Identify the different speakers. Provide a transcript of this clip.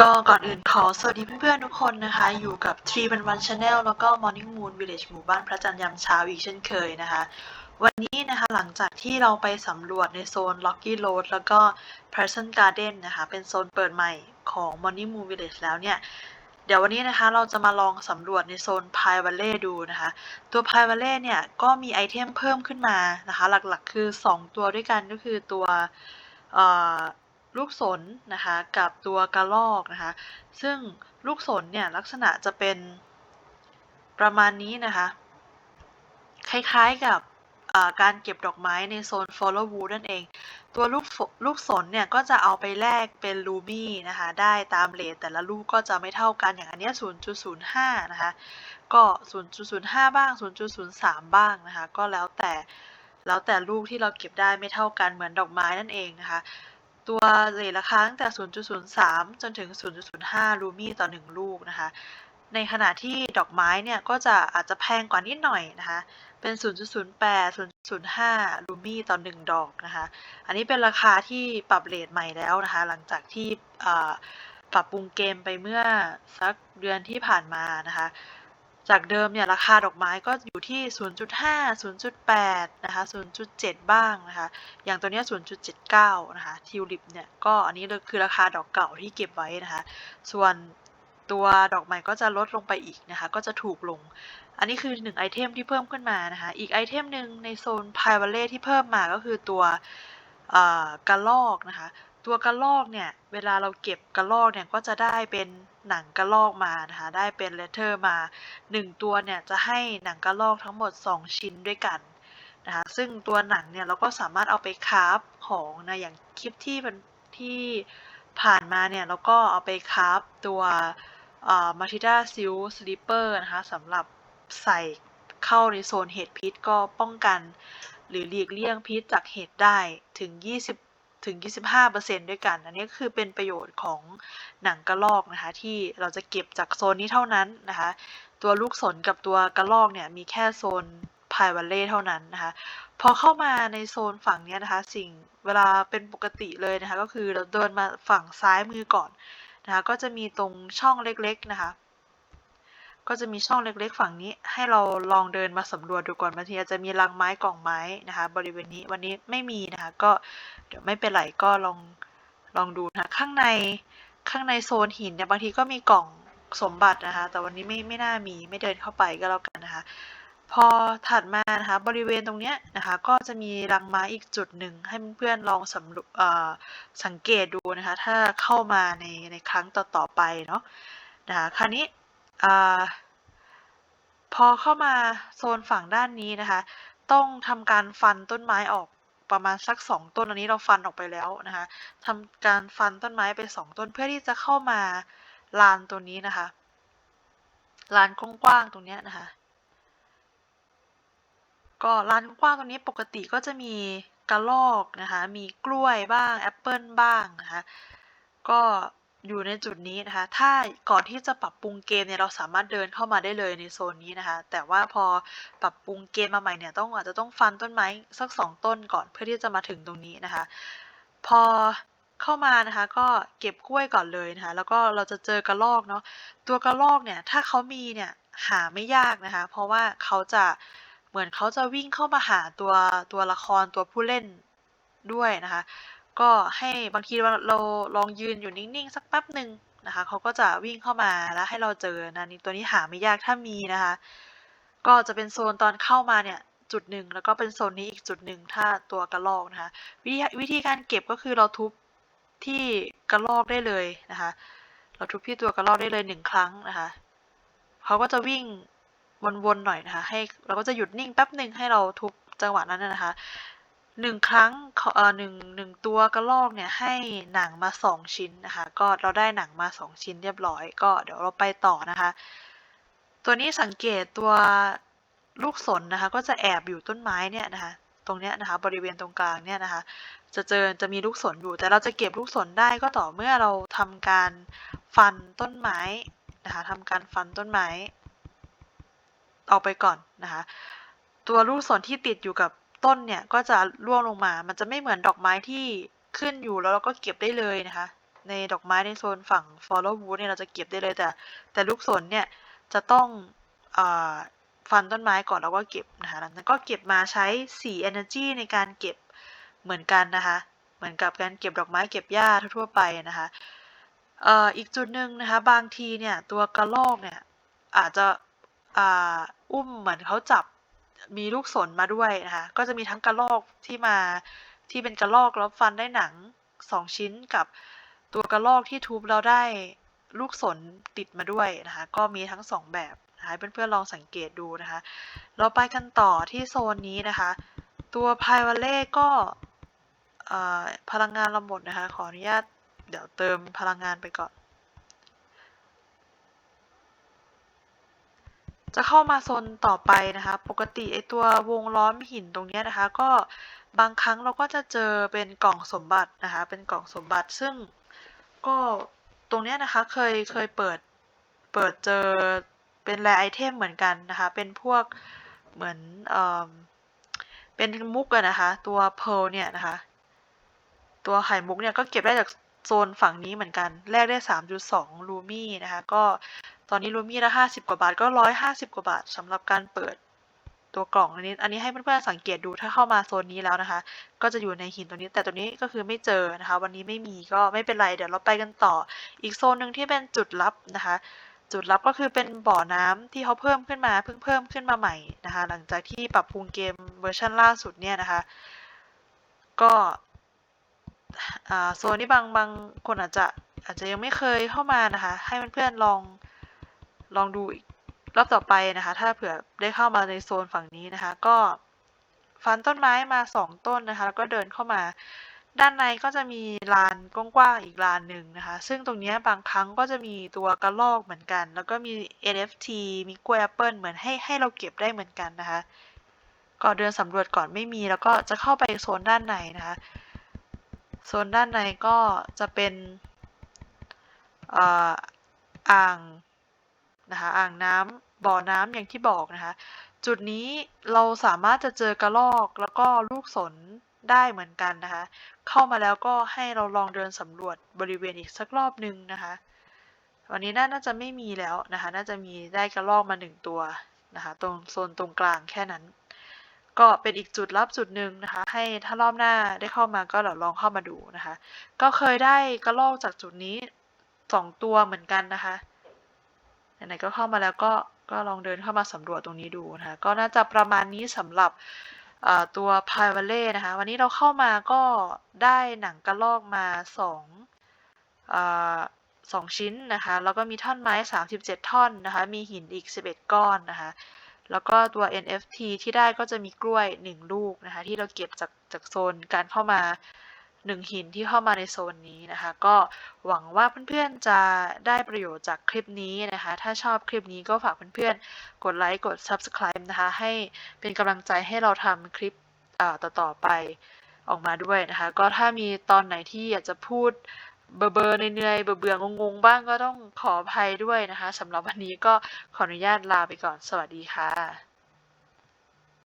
Speaker 1: ก็ก่อนอื่นขอสวัสดีเพื่อนๆทุกคนนะคะ อยู่กับ t r e e วันวัน Channel แล้วก็ Morning Moon Village หมู่บ้านพระจันทร์ยามเช้าอีกเช่นเคยนะคะ วันนี้นะคะหลังจากที่เราไปสำรวจในโซน Rocky Road แล้วก็ Pleasant Garden นะคะ เป็นโซนเปิดใหม่ของ Morning Moon Village แล้วเนี่ย เดี๋ยววันนี้นะคะเราจะมาลองสำรวจในโซน p i Valley ดูนะคะ ตัว p i Valley เนี่ยก็มีไอเทมเพิ่มขึ้นมานะคะ หลักๆ คือ 2 ตัวด้วยกันก็คือตัว ลูกสนนะคะกับตัวกระรอกนะคะ ซึ่งลูกสนเนี่ยลักษณะจะเป็นประมาณนี้นะคะ คล้ายๆกับการเก็บดอกไม้ในโซน follow wood นั่นเอง ตัวลูกลูกสนเนี่ยก็จะเอาไปแลกเป็นรูบี้นะคะ ได้ตามเรทแต่ละลูกก็จะไม่เท่ากันอย่างอันเนี้ย0.05 นะคะ ก็ 0.05 บ้าง 0.03 บ้างนะคะ ก็แล้วแต่แล้วแต่ลูกที่เราเก็บได้ไม่เท่ากันเหมือนดอกไม้นั่นเองนะคะ ตัวเรทราคาตั้งแต่ 0.03 จนถึง 0.05 รูมี่ต่อ 1 ลูกนะคะ ในขณะที่ดอกไม้เนี่ยก็จะอาจจะแพงกว่านิดหน่อยนะคะ เป็น 0.08 0.05 รูมี่ต่อ 1 ดอกนะคะ อันนี้เป็นราคาที่ปรับเรทใหม่แล้วนะคะ หลังจากที่ปรับปรุงเกมไปเมื่อสักเดือนที่ผ่านมานะคะ จากเดิมเนี่ยราคาดอกไม้ก็อยู่ที่ 0.5 0.8 นะคะ 0.7 บ้างนะคะ อย่างตัวนี้ 0.79 นะคะ ทิวลิปเนี่ยก็อันนี้คือราคาดอกเก่าที่เก็บไว้นะคะ ส่วนตัวดอกใหม่ก็จะลดลงไปอีกนะคะ ก็จะถูกลง อันนี้คือหนึ่งไอเทมที่เพิ่มขึ้นมานะคะ อีกไอเทมหนึ่งในโซนไพายวัลเล่ที่เพิ่มมาก็คือตัวกระลอกนะคะ ตัวกระลอกเนี่ย เวลาเราเก็บกระลอกเนี่ยก็จะได้เป็นหนังกระลอกมานะคะได้เป็นเลเทอร์มา 1 ตัวเนี่ยจะให้หนังกระลอกทั้งหมด 2 ชิ้นด้วยกันนะคะซึ่งตัวหนังเนี่ยเราก็สามารถเอาไปคราฟของนะอย่างคลิปที่มันที่ผ่านมาเนี่ยเราก็เอาไปคราฟตัวมาทิด้าซิลสลิปเปอร์นะคะสำหรับใส่เข้าในโซนเห็ดพิษก็ป้องกัน หรือหลีกเลี่ยงพิษจากเห็ดได้ถึง20 ถึง 25%ด้วยกัน อันนี้คือเป็นประโยชน์ของหนังกระรอกนะคะ ที่เราจะเก็บจากโซนนี้เท่านั้นนะคะ ตัวลูกสนกับตัวกระรอกเนี่ยมีแค่โซนพายวัลเล่เท่านั้นนะคะ พอเข้ามาในโซนฝั่งนี้นะคะ สิ่งเวลาเป็นปกติเลยนะคะ ก็คือเราเดินมาฝั่งซ้ายมือก่อนนะคะ ก็จะมีตรงช่องเล็กๆนะคะ ก็จะมีช่องเล็กๆ ฝั่งนี้ ให้เราลองเดินมาสำรวจดูก่อนบางทีอาจจะมีรังไม้กล่องไม้นะคะ บริเวณนี้วันนี้ไม่มีนะคะ ก็เดี๋ยวไม่เป็นไรก็ลองลองดูนะคะข้างในข้างในโซนหินเนี่ยบางทีก็มีกล่องสมบัตินะคะ แต่วันนี้ไม่ไม่น่ามีไม่เดินเข้าไปก็แล้วกันนะคะ พอถัดมานะคะบริเวณตรงเนี้ยนะคะ ก็จะมีรังไม้อีกจุดหนึ่งให้เพื่อนๆลองสำรวจสังเกตดูนะคะ ถ้าเข้ามาในในครั้งต่อๆไปเนาะนะคะคราวนี้ อพอเข้ามาโซนฝั่งด้านนี้นะคะ ต้องทำการฟันต้นไม้ออกประมาณสักสองต้นอันนี้เราฟันออกไปแล้วนะคะทำการฟันต้นไม้ไปสองต้นเพื่อที่จะเข้ามาลานตัวนี้นะคะลานกว้างๆตรงนี้นะคะ ก็ร้านกว้างตรงนี้ปกติก็จะมีกระรอกนะคะ มีกล้วยบ้างแอปเปิลบ้างนะคะ ก็ อยู่ในจุดนี้นะคะ ถ้าก่อนที่จะปรับปรุงเกมเนี่ยเราสามารถเดินเข้ามาได้เลยในโซนนี้นะคะ แต่ว่าพอปรับปรุงเกมมาใหม่เนี่ยต้องอาจจะต้องฟันต้นไม้สักสองต้นก่อนเพื่อที่จะมาถึงตรงนี้นะคะ พอเข้ามานะคะ ก็เก็บกล้วยก่อนเลยนะคะ แล้วก็เราจะเจอกระรอกเนาะ ตัวกระรอกเนี่ยถ้าเขามีเนี่ยหาไม่ยากนะคะ เพราะว่าเขาจะเหมือนเขาจะวิ่งเข้ามาหาตัวตัวละครตัวผู้เล่นด้วยนะคะ ก็ให้บางทีเราลองยืนอยู่นิ่งๆ สักแป๊บหนึ่งนะคะเขาก็จะวิ่งเข้ามาแล้วให้เราเจอนะนี่ตัวนี้หาไม่ยากถ้ามีนะคะ ก็จะเป็นโซนตอนเข้ามาเนี่ยจุดหนึ่งแล้วก็เป็นโซนนี้อีกจุดหนึ่งถ้าตัวกระรอกนะคะวิธีวิธีการเก็บก็คือเราทุบที่กระรอกได้เลยนะคะ เราทุบที่ตัวกระรอกได้เลยหนึ่งครั้งนะคะเขาก็จะวิ่งวนๆหน่อยนะคะ ให้เราก็จะหยุดนิ่งแป๊บหนึ่งให้เราทุบจังหวะนั้นนะคะ หนึ่งครั้งเอ่อหนึ่งหนึ่งตัวกระรอกเนี่ยให้หนังมาสองชิ้นนะคะ ก็เราได้หนังมาสองชิ้นเรียบร้อย ก็เดี๋ยวเราไปต่อนะคะ ตัวนี้สังเกตตัวลูกสนนะคะ ก็จะแอบอยู่ต้นไม้เนี่ยนะคะ ตรงเนี้ยนะคะบริเวณตรงกลางเนี่ยนะคะ จะเจอจะมีลูกสนอยู่ แต่เราจะเก็บลูกสนได้ก็ต่อเมื่อเราทำการฟันต้นไม้นะคะทำการฟันต้นไม้ออกไปก่อนนะคะ ตัวลูกศรที่ติดอยู่กับ ต้นเนี่ยก็จะร่วงลงมา มันจะไม่เหมือนดอกไม้ที่ขึ้นอยู่แล้วเราก็เก็บได้เลยนะคะ ในดอกไม้ในโซนฝั่ง follow wood เนี่ยเราจะเก็บได้เลยแต่ แต่ลูกสนเนี่ยจะต้องอฟันต้นไม้ก่อนแล้วก็เก็บนะคะหลังจากนั้นก็เก็บมาใช้ 4 energy ในการเก็บเหมือนกันนะคะ เหมือนกับการเก็บดอกไม้เก็บหญ้าทั่วไปนะคะอ,อีกจุดหนึ่งนะคะบางทีเนี่ยตัวกระรอกเนี่ยอาจจะออุ้มเหมือนเขาจับ มีลูกสนมาด้วยนะคะ ก็จะมีทั้งกระรอกที่มาที่เป็นกระรอกแล้วฟันได้หนัง2ชิ้นกับตัวกระรอกที่ทุบเราได้ลูกสนติดมาด้วยนะคะ ก็มีทั้ง2แบบนะคะให้เพื่อนๆลองสังเกตดูนะคะ เราไปกันต่อที่โซนนี้นะคะ ตัวไพวาเล่ก็พลังงานเราหมดนะคะ ขออนุญาตเดี๋ยวเติมพลังงานไปก่อน จะเข้ามาโซนต่อไปนะคะ ปกติไอตัววงล้อมหินตรงนี้นะคะ ก็บางครั้งเราก็จะเจอเป็นกล่องสมบัตินะคะ เป็นกล่องสมบัติซึ่งก็ตรงนี้นะคะเคยเคยเปิดเปิดเจอเป็นแรไอเทมเหมือนกันนะคะ เป็นพวกเหมือนเอ่อเป็นมุกอะนะคะ ตัวเพลเนี่ยนะคะ ตัวไข่มุกเนี่ยก็เก็บได้จากโซนฝั่งนี้เหมือนกัน แลกได้ 3.2 ลูมี่นะคะ ก็ ตอนนี้ลูมี่ละ50กว่าบาทก็150กว่าบาทสำหรับการเปิดตัวกล่องอันนี้อันนี้ให้เพื่อนๆสังเกตดูถ้าเข้ามาโซนนี้แล้วนะคะ ก็จะอยู่ในหินตัวนี้แต่ตัวนี้ก็คือไม่เจอนะคะ วันนี้ไม่มีก็ไม่เป็นไรเดี๋ยวเราไปกันต่อ อีกโซนหนึ่งที่เป็นจุดลับนะคะ จุดลับก็คือเป็นบ่อน้ำที่เขาเพิ่มขึ้นมาเพิ่งเพิ่มขึ้นมาใหม่นะคะ หลังจากที่ปรับปรุงเกมเวอร์ชันล่าสุดเนี่ยนะคะ ก็โซนที่บางบางคนอาจจะอาจจะยังไม่เคยเข้ามานะคะ ให้เพื่อนๆลอง ลองดูอีกรอบต่อไปนะคะ ถ้าเผื่อได้เข้ามาในโซนฝั่งนี้นะคะ ก็ฟันต้นไม้มาสองต้นนะคะ แล้วก็เดินเข้ามา ด้านในก็จะมีลานกว้างๆอีกลานหนึ่งนะคะ ซึ่งตรงนี้บางครั้งก็จะมีตัวกระรอกเหมือนกัน แล้วก็มี NFT มีกล้วยแอปเปิลเหมือนให้ให้เราเก็บได้เหมือนกันนะคะก็เดินสำรวจก่อนไม่มี แล้วก็จะเข้าไปโซนด้านในนะคะ โซนด้านในก็จะเป็นอ่าง นะคะอ่างน้ำบ่อน้ำอย่างที่บอกนะคะ จุดนี้เราสามารถจะเจอกระรอกแล้วก็ลูกสนได้เหมือนกันนะคะ เข้ามาแล้วก็ให้เราลองเดินสำรวจบริเวณอีกสักรอบหนึ่งนะคะ วันนี้น่าจะไม่มีแล้วนะคะ น่าจะมีได้กระรอกมาหนึ่งตัวนะคะ ตรงโซนตรงกลางแค่นั้น ก็เป็นอีกจุดลับจุดหนึ่งนะคะ ให้ถ้ารอบหน้าได้เข้ามาก็เดี๋ยวลองเข้ามาดูนะคะ ก็เคยได้กระรอกจากจุดนี้สองตัวเหมือนกันนะคะ ไหนๆก็เข้ามาแล้วก็ก็ลองเดินเข้ามาสำรวจตรงนี้ดูนะคะ ก็น่าจะประมาณนี้สำหรับตัวพายวัลเล่นะคะ วันนี้เราเข้ามาก็ได้หนังกระรอกมาสองสองชิ้นนะคะ แล้วก็มีท่อนไม้ 37 ท่อนนะคะ มีหินอีก 11 ก้อนนะคะ แล้วก็ตัว NFT ที่ได้ก็จะมีกล้วย 1 ลูกนะคะ ที่เราเก็บจากจากโซนการเข้ามา 1หินที่เข้ามาในโซนนี้นะคะ ก็หวังว่าเพื่อนๆจะได้ประโยชน์จากคลิปนี้นะคะ ถ้าชอบคลิปนี้ก็ฝากเพื่อนๆ กดไลค์ กด Subscribe นะคะ ให้เป็นกำลังใจให้เราทำคลิปต่อๆไปออกมาด้วยนะคะ ก็ถ้ามีตอนไหนที่อยากจะพูดเบอร์เบอร์เนื่อยๆเบื่องงๆ บ้างก็ต้องขออภัยด้วยนะคะสำหรับวันนี้ก็ขออนุญาตลาไปก่อนสวัสดีค่ะ